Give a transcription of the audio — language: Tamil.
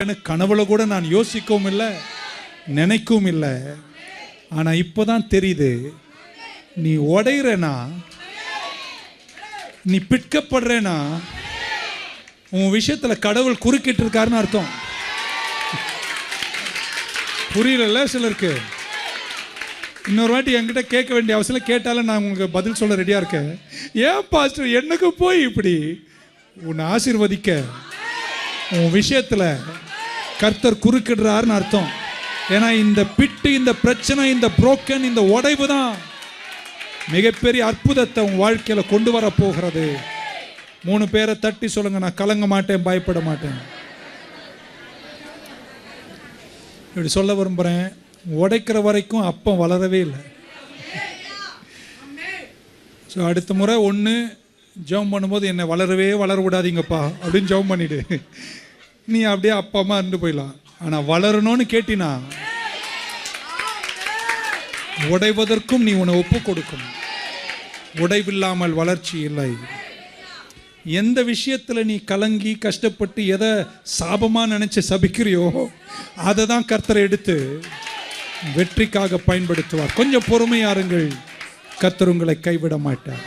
கனவுல கூட நான் யோசிக்கவும் இல்லை நினைக்கவும் இல்லை. ஆனால் இப்போ தான் தெரியுது நீ உடையிறனா? நீ பிட்கப்படுறேனா? உன் விஷயத்தில் கடவுள் குறுக்கிட்டு இருக்காருன்னு அர்த்தம். புரியல சிலருக்கு? இன்னொரு வாட்டி என்கிட்ட கேட்க வேண்டிய அவசியம் கேட்டாலும் நான் உங்களுக்கு பதில் சொல்ல ரெடியாக இருக்கேன். ஏன் பாஸ்டர் எனக்கு போய் இப்படி உன்னை ஆசீர்வதிக்க உன் விஷயத்தில் கர்த்தர் குறுக்கிடுறாருன்னு அர்த்தம். ஏன்னா இந்த பிட்டு இந்த பிரச்சனை இந்த புரோக்கன் இந்த உடைவு தான் மிகப்பெரிய அற்புதத்தை உன் வாழ்க்கையில் கொண்டு வர போகிறது. மூணு பேரை தட்டி சொல்லுங்க நான் கலங்க மாட்டேன் பயப்பட மாட்டேன். இப்படி சொல்ல விரும்புகிறேன் உடைக்கிற வரைக்கும் அப்பம் வளரவே இல்லை. ஸோ அடுத்த முறை ஒன்று ஜெபம் பண்ணும்போது என்னை வளரவே வளர விடாதீங்கப்பா அப்படின்னு ஜெபம் பண்ணிவிடு நீ அப்படியே அப்பா அம்மா இருந்து போயிடலாம். ஆனால் வளரணும்னு கேட்டினா உடைவதற்கும் நீ உன்னை ஒப்பு கொடுக்கும். உடைவில்லாமல் வளர்ச்சி இல்லை. எந்த விஷயத்துல நீ கலங்கி கஷ்டப்பட்டு எதை சாபமா நினைச்சு சபிக்கிறியோ அதை தான் கர்த்தரை எடுத்து வெற்றிக்காக பயன்படுத்துவார். கொஞ்சம் பொறுமையாருங்கள் கர்த்தர் உங்களை கைவிட மாட்டார்.